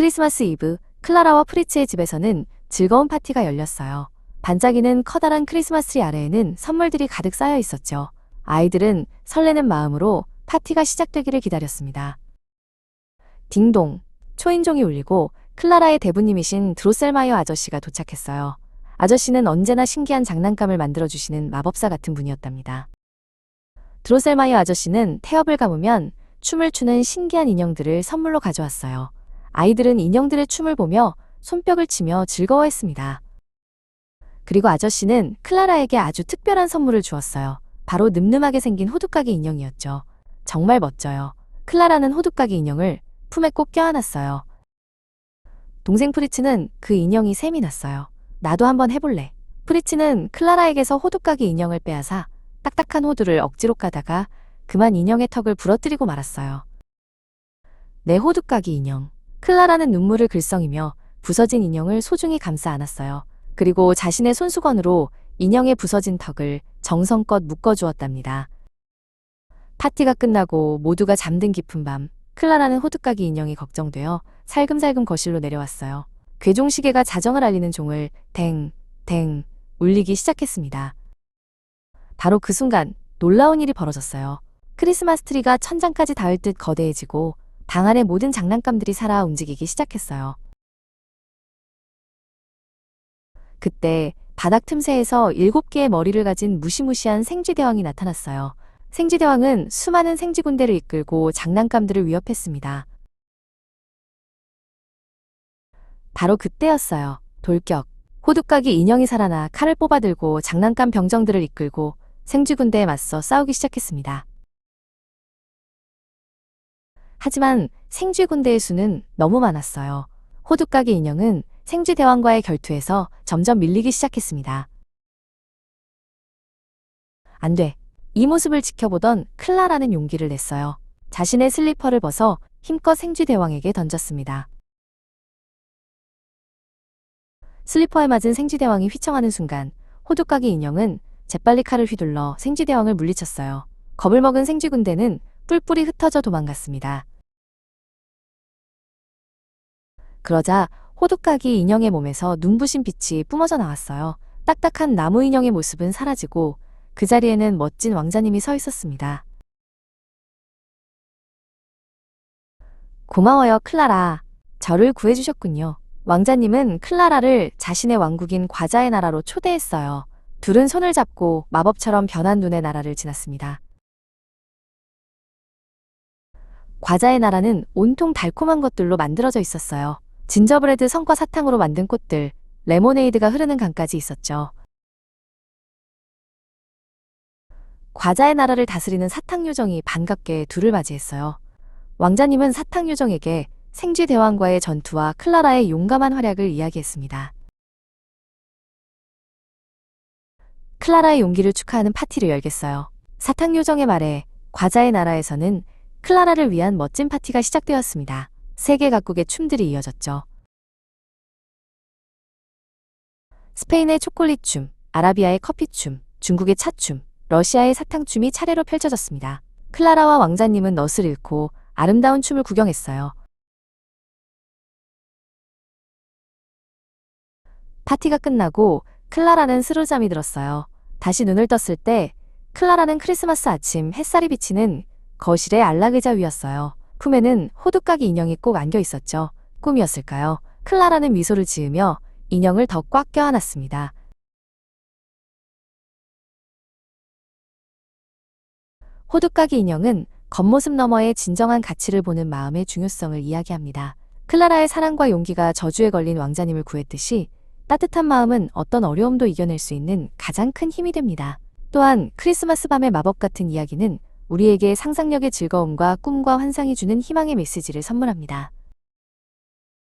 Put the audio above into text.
크리스마스 이브 클라라와 프리츠의 집에서는 즐거운 파티가 열렸어요. 반짝이는 커다란 크리스마스 트리 아래에는 선물들이 가득 쌓여 있었죠. 아이들은 설레는 마음으로 파티가 시작되기를 기다렸습니다. 딩동, 초인종이 울리고 클라라의 대부님이신 드로셀마이어 아저씨가 도착했어요. 아저씨는 언제나 신기한 장난감을 만들어주시는 마법사 같은 분이었답니다. 드로셀마이어 아저씨는 태엽을 감으면 춤을 추는 신기한 인형들을 선물로 가져왔어요. 아이들은 인형들의 춤을 보며 손뼉을 치며 즐거워했습니다. 그리고 아저씨는 클라라에게 아주 특별한 선물을 주었어요. 바로 늠름하게 생긴 호두까기 인형이었죠. 정말 멋져요. 클라라는 호두까기 인형을 품에 꼭 껴안았어요. 동생 프리츠는 그 인형이 셈이 났어요. 나도 한번 해볼래. 프리츠는 클라라에게서 호두까기 인형을 빼앗아 딱딱한 호두를 억지로 까다가 그만 인형의 턱을 부러뜨리고 말았어요. 내 호두까기 인형. 클라라는 눈물을 글썽이며 부서진 인형을 소중히 감싸 안았어요. 그리고 자신의 손수건으로 인형의 부서진 턱을 정성껏 묶어주었답니다. 파티가 끝나고 모두가 잠든 깊은 밤, 클라라는 호두까기 인형이 걱정되어 살금살금 거실로 내려왔어요. 괴종시계가 자정을 알리는 종을 댕, 댕 울리기 시작했습니다. 바로 그 순간 놀라운 일이 벌어졌어요. 크리스마스 트리가 천장까지 닿을 듯 거대해지고 방 안의 모든 장난감들이 살아 움직이기 시작했어요. 그때 바닥 틈새에서 일곱 개의 머리를 가진 무시무시한 생쥐대왕이 나타났어요. 생쥐대왕은 수많은 생쥐군대를 이끌고 장난감들을 위협했습니다. 바로 그때였어요. 돌격. 호두까기 인형이 살아나 칼을 뽑아들고 장난감 병정들을 이끌고 생쥐군대에 맞서 싸우기 시작했습니다. 하지만 생쥐 군대의 수는 너무 많았어요. 호두까기 인형은 생쥐 대왕과의 결투에서 점점 밀리기 시작했습니다. 안 돼. 이 모습을 지켜보던 클라라는 용기를 냈어요. 자신의 슬리퍼를 벗어 힘껏 생쥐 대왕에게 던졌습니다. 슬리퍼에 맞은 생쥐 대왕이 휘청하는 순간 호두까기 인형은 재빨리 칼을 휘둘러 생쥐 대왕을 물리쳤어요. 겁을 먹은 생쥐 군대는 뿔뿔이 흩어져 도망갔습니다. 그러자 호두까기 인형의 몸에서 눈부신 빛이 뿜어져 나왔어요. 딱딱한 나무 인형의 모습은 사라지고 그 자리에는 멋진 왕자님이 서 있었습니다. 고마워요, 클라라. 저를 구해주셨군요. 왕자님은 클라라를 자신의 왕국인 과자의 나라로 초대했어요. 둘은 손을 잡고 마법처럼 변한 눈의 나라를 지났습니다. 과자의 나라는 온통 달콤한 것들로 만들어져 있었어요. 진저브레드 성과 사탕으로 만든 꽃들, 레모네이드가 흐르는 강까지 있었죠. 과자의 나라를 다스리는 사탕 요정이 반갑게 둘을 맞이했어요. 왕자님은 사탕 요정에게 생쥐 대왕과의 전투와 클라라의 용감한 활약을 이야기했습니다. 클라라의 용기를 축하하는 파티를 열겠어요. 사탕 요정의 말에 과자의 나라에서는 클라라를 위한 멋진 파티가 시작되었습니다. 세계 각국의 춤들이 이어졌죠. 스페인의 초콜릿 춤, 아라비아의 커피춤, 중국의 차춤, 러시아의 사탕춤이 차례로 펼쳐졌습니다. 클라라와 왕자님은 넛을 잃고 아름다운 춤을 구경했어요. 파티가 끝나고 클라라는 스르잠이 들었어요. 다시 눈을 떴을 때 클라라는 크리스마스 아침 햇살이 비치는 거실의 안락의자 위였어요. 품에는 호두까기 인형이 꼭 안겨 있었죠. 꿈이었을까요? 클라라는 미소를 지으며 인형을 더 꽉 껴안았습니다. 호두까기 인형은 겉모습 너머의 진정한 가치를 보는 마음의 중요성을 이야기합니다. 클라라의 사랑과 용기가 저주에 걸린 왕자님을 구했듯이 따뜻한 마음은 어떤 어려움도 이겨낼 수 있는 가장 큰 힘이 됩니다. 또한 크리스마스 밤의 마법 같은 이야기는 우리에게 상상력의 즐거움과 꿈과 환상이 주는 희망의 메시지를 선물합니다.